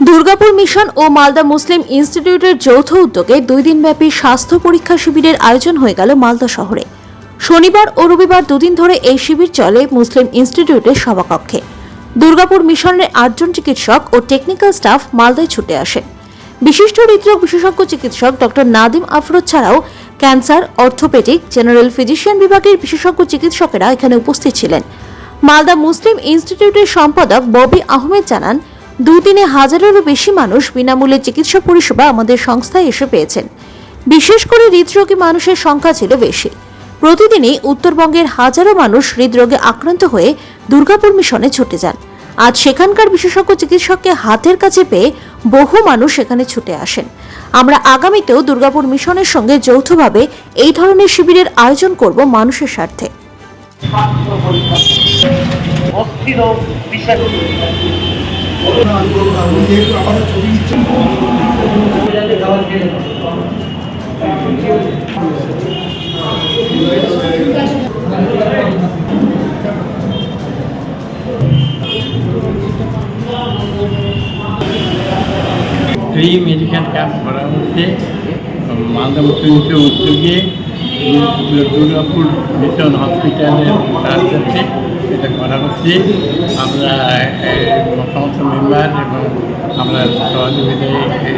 Durgapur mission ও মালদা মুসলিম ইনস্টিটিউটের যৌথ উদ্যোগে দুই দিনব্যাপী স্বাস্থ্য পরীক্ষা শিবিরের আয়োজন হয়ে গেল মালদা শহরে। শনিবার ও রবিবার দুদিন ধরে এই শিবির চলে মুসলিম ইনস্টিটিউটের সভাকক্ষে। দুর্গাপুর মিশনের আটজন চিকিৎসক ও টেকনিক্যাল স্টাফ মালদায় ছুটে আসেন। বিশিষ্ট হৃদরোগ বিশেষজ্ঞ চিকিৎসক ডক্টর নাদিম আফরোজ ছাড়াও ক্যান্সার, অর্থোপেডিক, জেনারেল ফিজিশিয়ান বিভাগের বিশেষজ্ঞ চিকিৎসকেরা এখানে উপস্থিত ছিলেন। মালদা মুসলিম ইনস্টিটিউটের সম্পাদক ববি আহমেদ জানান দুদিনে হাজারেরও বেশি মানুষ বিনামূল্যে চিকিৎসা পরিষেবা আমাদের সংস্থায় এসে পেয়েছেন। বিশেষ করে হৃদরোগী মানুষের সংখ্যা ছিল বেশি। প্রতিদিনই উত্তরবঙ্গের হাজারো মানুষ হৃদরোগে আক্রান্ত হয়ে দুর্গাপুর মিশনে ছুটে যান। আজ সেখানকার বিশেষজ্ঞ চিকিৎসককে হাতের কাছে পেয়ে বহু মানুষ সেখানে ছুটে আসেন। আমরা আগামীতেও দুর্গাপুর মিশনের সঙ্গে যৌথভাবে এই ধরনের শিবিরের আয়োজন করব মানুষের স্বার্থে। ফ্রি মেডিকেল ক্যাম্প করা হচ্ছে মালদা উদ্যোগে দুর্গাপুর মিশন হসপিটালের সাহায্যে এটা করা হচ্ছে। আমরা সমস্ত মেম্বার এবং আমরা এই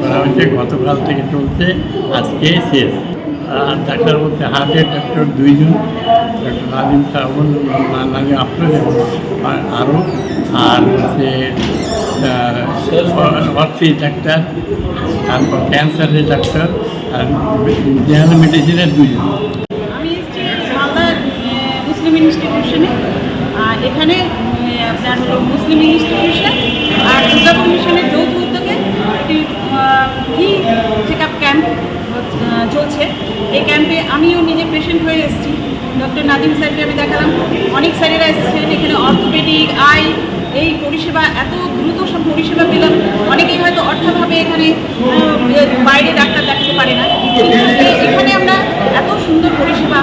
করা হচ্ছে। গতকাল থেকে চলছে, আজকে শেষ। আর ডাক্তার বলছে হার্টের ডাক্তার দুইজন, ডক্টর নাদিম সাহন নাদিম আফরোজ এবং আরও আর হচ্ছে অর্থি ডাক্তার, তারপর ক্যান্সারের ডাক্তার আর জেনারেল মেডিসিনের দুজন আমি মুসলিম ইনস্টিটিউশনে আর এখানে আপনার হলো মুসলিম ইনস্টিটিউশন আর দুর্গাপুর মিশনের যৌথ উদ্যোগে একটি চেক আপ ক্যাম্প চলছে। এই ক্যাম্পে আমিও নিজে পেশেন্ট হয়ে এসেছি। ডক্টর নাদিম স্যারকে আমি দেখালাম। অনেক স্যারেরা এসেছেন এখানে অর্থোপেডিক আই এই পরিষেবা, এত দ্রুত সব পরিষেবা পেলাম। অনেকেই হয়তো অর্থভাবে এখানে বাইরে ডাক্তার দেখাতে পারে না। এখানে আমরা এত সুন্দর পরিষেবা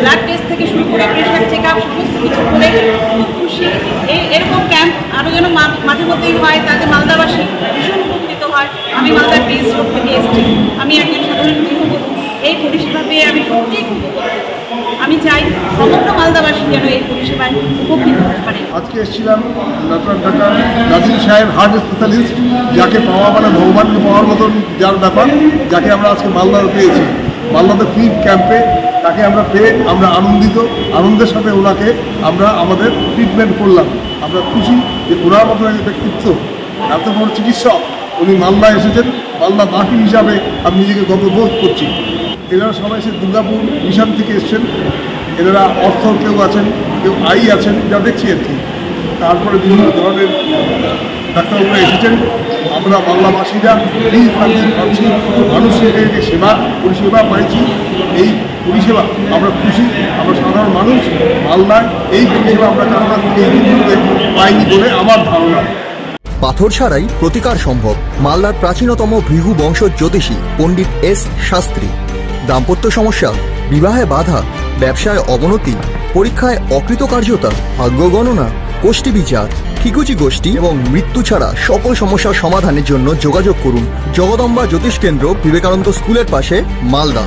ব্লাড টেস্ট থেকে শুরু করে প্রেশার চেক আপ সমস্ত কিছু করে খুব খুশি এই এরকম ক্যাম্প আরও যেন মাঝে মধ্যেই হয়, তাতে মালদাবাসী ভীষণ উপকৃত হয়। আমি মালদার পিএস রোড থেকে এসেছি। আমি একজন সাধারণ গৃহবধূ। এই পরিষেবা পেয়ে আমি সত্যিই আমি চাই সমগ্র মালদাবাসী যেন এই পরিষেবায় উপকৃত হতে পারে। আজকে এসেছিলাম ডক্টর ডক্টর নাজিম সাহেব, হার্ট স্পেশালিস্ট যাকে পাওয়া মানে ভগবানকে পাওয়ার মতন যার ব্যাপার, যাকে আমরা আজকে মালদাতে পেয়েছি। মালদাতে ফ্রি ক্যাম্পে তাকে আমরা পেয়ে আমরা আনন্দিত, আনন্দের সাথে ওনাকে আমরা আমাদের ট্রিটমেন্ট করলাম। আমরা খুশি যে ওনার মতো ব্যক্তিত্ব, এত বড় চিকিৎসক, উনি মালদা এসেছেন। মালদা মাটি হিসাবে আমি নিজেকে গর্ববোধ করছি। এনারা সবাই এসে দুর্গাপুর মিশন থেকে এসছেন। এনারা অর্থ কেউ আছেন, কেউ আই আছেন, যা দেখছি আর কি। তারপরে বিভিন্ন ধরনের ডাক্তারবাবুরা এসেছেন। আমরা বাংলাবাসীরা এই মানুষের সেবা, পরিষেবা পাইছি। এই পরিষেবা আমরা খুশি, আমরা সাধারণ মানুষ, মালদায় এই পরিষেবা আমরা কারও কাছ থেকে এই পাইনি বলে আমার ধারণা। পাথর ছাড়াই প্রতিকার সম্ভব মালদার প্রাচীনতম ভৃহু বংশ জ্যোতিষী পণ্ডিত এস শাস্ত্রী। দাম্পত্য সমস্যা, বিবাহে বাধা, ব্যবসায় অবনতি, পরীক্ষায় অকৃতকার্যতা, ভাগ্য গণনা, গোষ্ঠী বিচার, ঠিকুচি গোষ্ঠী এবং মৃত্যু ছাড়া সকল সমস্যার সমাধানের জন্য যোগাযোগ করুন জগদম্বা জ্যোতিষ কেন্দ্র বিবেকানন্দ স্কুলের পাশে, Malda.